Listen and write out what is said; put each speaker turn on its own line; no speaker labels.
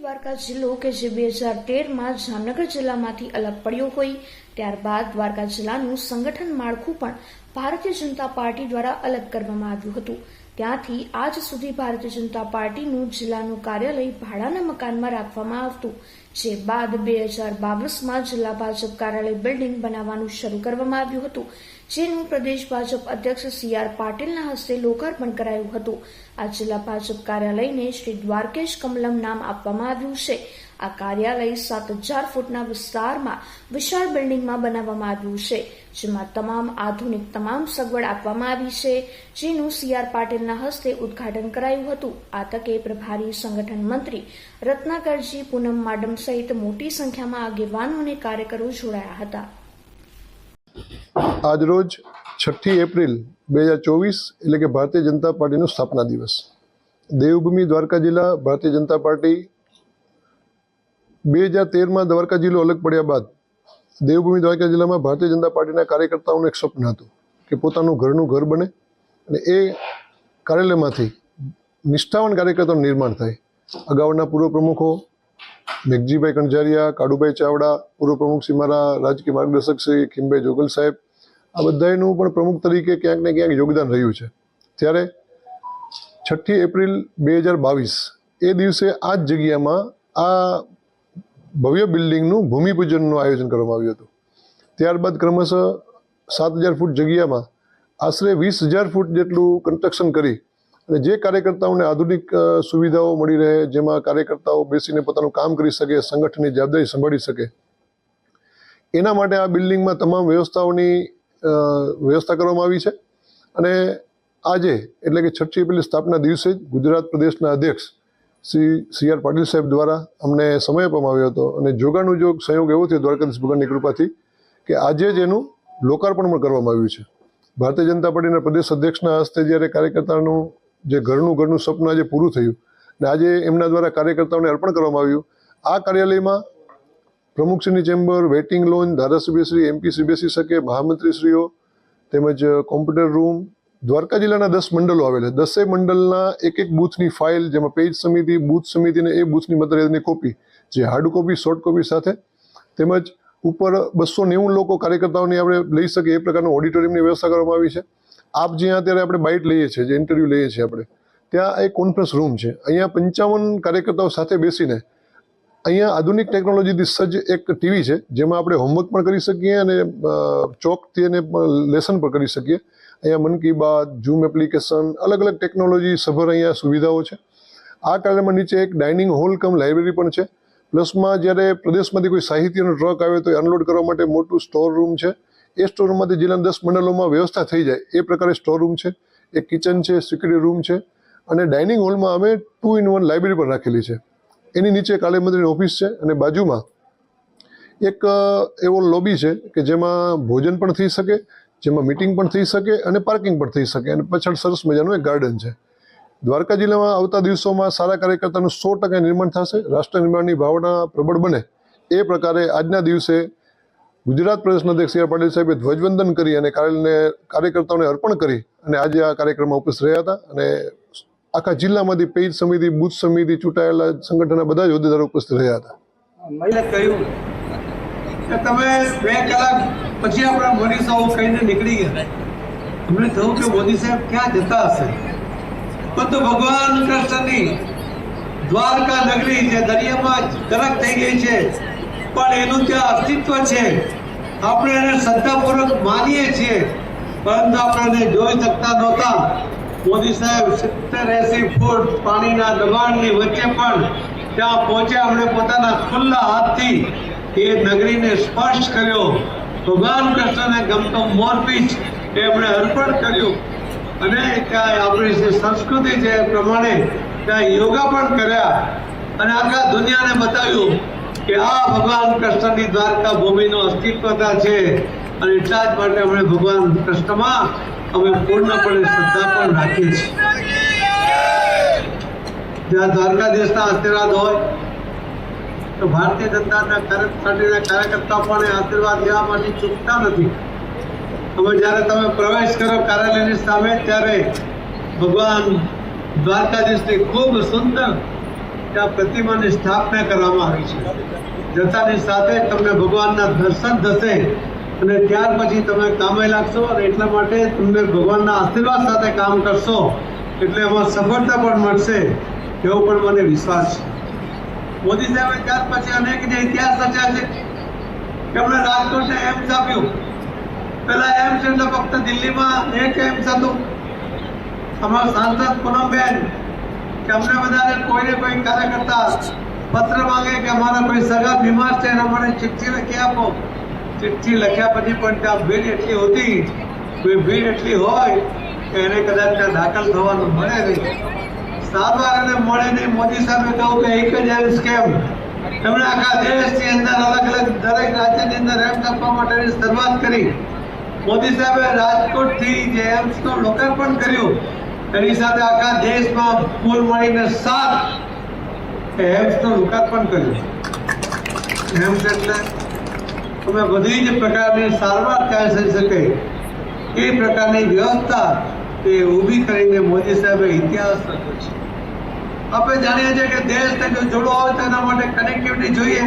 દ્વારકા જિલ્લો કે જે બે હજાર તેરમાં જામનગર જિલ્લામાંથી અલગ પડ્યો હોય, ત્યારબાદ દ્વારકા જિલ્લાનું સંગઠન માળખું પણ ભારતીય જનતા પાર્ટી દ્વારા અલગ કરવામાં આવ્યું હતું. ત્યાંથી આજ સુધી ભારતીય જનતા પાર્ટીનું જિલ્લાનું કાર્યાલય ભાડાના મકાનમાં રાખવામાં આવતું, જે બાદ બે હજાર બાવીસમાં જિલ્લા ભાજપ કાર્યાલય બિલ્ડિંગ બનાવવાનું શરૂ કરવામાં આવ્યું હતું. જેનું પ્રદેશ ભાજપ અધ્યક્ષ સી આર પાટીલના હસ્તે લોકાર્પણ કરાયું હતું. આ જિલ્લા ભાજપ કાર્યાલયને શ્રી દ્વારકેશ કમલમ નામ આપવામાં આવ્યું છે. આ કાર્યાલય સાત હજાર ફૂટના વિસ્તારમાં વિશાળ બિલ્ડિંગમાં બનાવવામાં આવ્યું છે, જેમાં તમામ આધુનિક તમામ સગવડ આપવામાં આવી છે, જેનું સી આર પાટીલના હસ્તે ઉદ્ઘાટન કરાયું હતું. આ તકે પ્રભારી સંગઠન મંત્રી રત્નાકરજી પૂનમ માડમ સહિત મોટી સંખ્યામાં આગેવાનો અને કાર્યકરો જોડાયા હતા.
આજરોજ છઠ્ઠી એપ્રિલ બે હજાર ચોવીસ એટલે કે ભારતીય જનતા પાર્ટીનો સ્થાપના દિવસ. દેવભૂમિ દ્વારકા જિલ્લા ભારતીય જનતા પાર્ટી બે હજાર તેરમાં દ્વારકા જિલ્લો અલગ પડ્યા બાદ દેવભૂમિ દ્વારકા જિલ્લામાં ભારતીય જનતા પાર્ટીના કાર્યકર્તાઓનું એક સ્વપ્ન હતું કે પોતાનું ઘરનું ઘર બને અને એ કાર્યાલયમાંથી નિષ્ઠાવાન કાર્યકર્તાનું નિર્માણ થાય. અગાઉના પૂર્વ પ્રમુખો મેઘજીભાઈ કણઝારિયા કાડુભાઈ ચાવડા, પૂર્વ પ્રમુખ શ્રી રાજકીય માર્ગદર્શક શ્રી ખીમભાઈ જોગલ સાહેબ આ બધાનું પણ પ્રમુખ તરીકે ક્યાંક ને ક્યાંક યોગદાન રહ્યું છે. ત્યારે છઠ્ઠી એપ્રિલ બે હજાર બાવીસ એ દિવસે આ જ જગ્યામાં આ ભવ્ય બિલ્ડિંગનું ભૂમિપૂજનનું આયોજન કરવામાં આવ્યું હતું. ત્યારબાદ ક્રમશઃ સાત હજાર ફૂટ જગ્યામાં આશરે વીસ હજાર ફૂટ જેટલું કન્સ્ટ્રક્શન કરી અને જે કાર્યકર્તાઓને આધુનિક સુવિધાઓ મળી રહે, જેમાં કાર્યકર્તાઓ બેસીને પોતાનું કામ કરી શકે, સંગઠનની જવાબદારી સંભાળી શકે, એના માટે આ બિલ્ડિંગમાં તમામ વ્યવસ્થાઓની વ્યવસ્થા કરવામાં આવી છે. અને આજે એટલે કે છઠ્ઠી એપ્રિલ સ્થાપના દિવસે જ ગુજરાત પ્રદેશના અધ્યક્ષ શ્રી સી આર પાટીલ સાહેબ દ્વારા અમને સમય આપવામાં આવ્યો હતો. અને જોગાનું જોગ સંયોગ એવો થયો દ્વારકાધીશ ભગવાનની કૃપાથી કે આજે જ એનું લોકાર્પણ પણ કરવામાં આવ્યું છે. ભારતીય જનતા પાર્ટીના પ્રદેશ અધ્યક્ષના હસ્તે જ્યારે કાર્યકર્તાનું જે ઘરનું ઘરનું સ્વપ્ન આજે પૂરું થયું અને આજે એમના દ્વારા કાર્યકર્તાઓને અર્પણ કરવામાં આવ્યું, આ કાર્યાલયમાં પ્રમુખશ્રીની ચેમ્બર, વેઇટિંગ લોન ધારાસભ્યશ્રી એમપી બેસી શકે, મહામંત્રીશ્રીઓ તેમજ કોમ્પ્યુટર રૂમ. દ્વારકા જિલ્લાના દસ મંડળો આવેલા દસેય મંડળના એક એક બૂથની ફાઇલ, જેમાં પેજ સમિતિ, બૂથ સમિતિ અને એ બૂથની મતદારની કોપી, જે હાર્ડ કોપી શોર્ટ કોપી સાથે. તેમજ, ઉપર બસો નેવું લોકો કાર્યકર્તાઓની આપણે લઈ શકીએ, એ પ્રકારનું ઓડિટોરિયમની વ્યવસ્થા કરવામાં આવી છે. આપ જ્યાં અત્યારે આપણે બાઇટ લઈએ છીએ, જે ઇન્ટરવ્યૂ લઈએ છીએ આપણે, ત્યાં એક કોન્ફરન્સ રૂમ છે. અહીંયા પંચાવન કાર્યકર્તાઓ સાથે બેસીને અહીંયા આધુનિક ટેકનોલોજીથી સજ્જ એક ટીવી છે, જેમાં આપણે હોમવર્ક પણ કરી શકીએ અને ચોકથી એને લેસન પણ કરી શકીએ. અહીંયા મન કી બાત ઝૂમ એપ્લિકેશન અલગ અલગ ટેકનોલોજી સભર અહીંયા સુવિધાઓ છે. આ કાર્યમાં નીચે એક ડાઇનિંગ હોલ કમ લાઇબ્રેરી પણ છે. પ્લસમાં જ્યારે પ્રદેશમાંથી કોઈ સાહિત્યનો ટ્રક આવે તો એ અનલોડ કરવા માટે મોટું સ્ટોર રૂમ છે. એ સ્ટોર રૂમમાંથી જિલ્લાના દસ મંડળોમાં વ્યવસ્થા થઈ જાય. એ પ્રકારે સ્ટોર રૂમ છે. એક કિચન છે સિક્યુરિટી રૂમ છે. અને ડાઇનિંગ હોલમાં અમે ટુ ઇન વન લાઇબ્રેરી પણ રાખેલી છે. એની નીચે કાલેમંત્રીની ઓફિસ છે અને બાજુમાં એક એવો લોબી છે કે જેમાં ભોજન પણ થઈ શકે, જેમાં મિટિંગ પણ થઈ શકે અને પાર્કિંગ પણ થઈ શકે. અને પાછળ સરસ મજાનું એક ગાર્ડન છે. દ્વારકા જિલ્લામાં આવતા દિવસોમાં સારા કાર્યકર્તાનું સો ટકા નિર્માણ થશે. રાષ્ટ્ર નિર્માણની ભાવના પ્રબળ બને. એ પ્રકારે આજના દિવસે ગુજરાત પ્રદેશના અધ્યક્ષ સી આર પાટીલ સાહેબે ધ્વજવંદન કરી અને કાર્યાલયને કાર્યકર્તાઓને અર્પણ કરી અને આજે આ કાર્યક્રમમાં ઉપસ્થિત રહ્યા હતા અને આખા જિલ્લામાંથી પેજ સમિતિ, બુથ સમિતિ ચૂંટાયેલા સંગઠનના બધા જ હોદ્દેદારો ઉપસ્થિત રહ્યા હતા.
મહિલા કહ્યું કે તમે બે કલાક પછી આપણા મોદી સાહેબ કહીને નીકળી ગયા. અમને થયું કે મોદી સાહેબ ક્યાં જતા હશે? પણ ભગવાન કૃષ્ણની દ્વારકા નગરી જે દરિયામાં ગરક થઈ ગઈ છે, પણ એનું ત્યાં અસ્તિત્વ છે. આપણે એને શ્રદ્ધાપૂર્વક માનીએ છીએ, પરંતુ આપણે જોઈ શકતા નહોતા. મોદી સાહેબ, સિત્તેર એસી ફૂટ પાણીના દબાણની વચ્ચે પણ ત્યાં પહોંચ્યા. અમને પોતાના ખુલ્લા હાથથી એ નગરીને સ્પર્શ કર્યો. ભગવાન કૃષ્ણને ગમતો મોરપીચ એમણે અર્પણ કર્યું. અને ત્યાં આપણી જે સંસ્કૃતિ છે એ પ્રમાણે ત્યાં યોગા પણ કર્યા. અને આખા દુનિયાને બતાવ્યું કે આ ભગવાન કૃષ્ણની દ્વારકા ભૂમિનો અસ્તિત્વતા છે. અને એટલા જ માટે અમે ભગવાન કૃષ્ણમાં અમે પૂર્ણપણે શ્રદ્ધા પણ રાખીએ છીએ. જ્યાં દ્વારકાધીશના આશીર્વાદ હોય, તો ભારતીય જનતાના પાર્ટીના કાર્યકર્તા પણ આશીર્વાદ લેવા માટે ચૂકતા નથી. હવે જ્યારે તમે પ્રવેશ કરો કાર્યાલયની સામે, ત્યારે ભગવાન દ્વારકાધીશની ખૂબ સુંદર ત્યાં પ્રતિમાની સ્થાપના કરવામાં આવી છે. જતાની સાથે તમને ભગવાનના દર્શન થશે. અને ત્યાર પછી તમે કામે લાગશો અને એટલા માટે તમને ભગવાનના આશીર્વાદ સાથે કામ કરશો એટલે એમાં સફળતા પણ મળશે એવો પણ મને વિશ્વાસ છે. મોદી સાહેબે ત્યાર પછી અનેક જે ઇતિહાસ રચ્યા છે, એમણે રાજકોટને એમ્સ આપ્યું. પેલા એમ્સ એટલે ફક્ત દિલ્હીમાં એક એમ્સ હતું. અમારા સાંસદ પૂનમબેન, કે અમને બધાને કોઈને કોઈ કાર્યકર્તા પત્ર માંગે કે અમારા કોઈ સગા બીમાર છે, એના માટે ચિઠ્ઠી લખી આપો. ચિઠ્ઠી લખ્યા પછી પણ ત્યાં ભીડ એટલી હોતી કોઈ ભીડ એટલી હોય કે એને કદાચ ત્યાં દાખલ થવાનું મળે નહીં. સારવાર એને મળે નહીં, મોદી સાહેબે કહ્યું કે એક જ એમ્સ કેમ એમણે આખા દેશની અંદર અલગ અલગ દરેક રાજ્યની અંદર એમ્સ આપવા માટેની શરૂઆત કરી. મોદી સાહેબે રાજકોટથી જે એમ્સનું લોકાર્પણ કર્યું, એની સાથે આખા દેશમાં કુલ મળીને સાત એમ્સનું લોકાર્પણ કર્યું. એમ્સ એટલે તમે બધી જ પ્રકારની સારવાર ત્યાં થઈ શકે. એ પ્રકારની વ્યવસ્થા એ ઊભી કરીને મોદી સાહેબે ઇતિહાસ રચ્યો છે. આપણે જાણીએ છીએ કે દેશને જો જોડવો હોય તો એના માટે કનેક્ટિવિટી જોઈએ.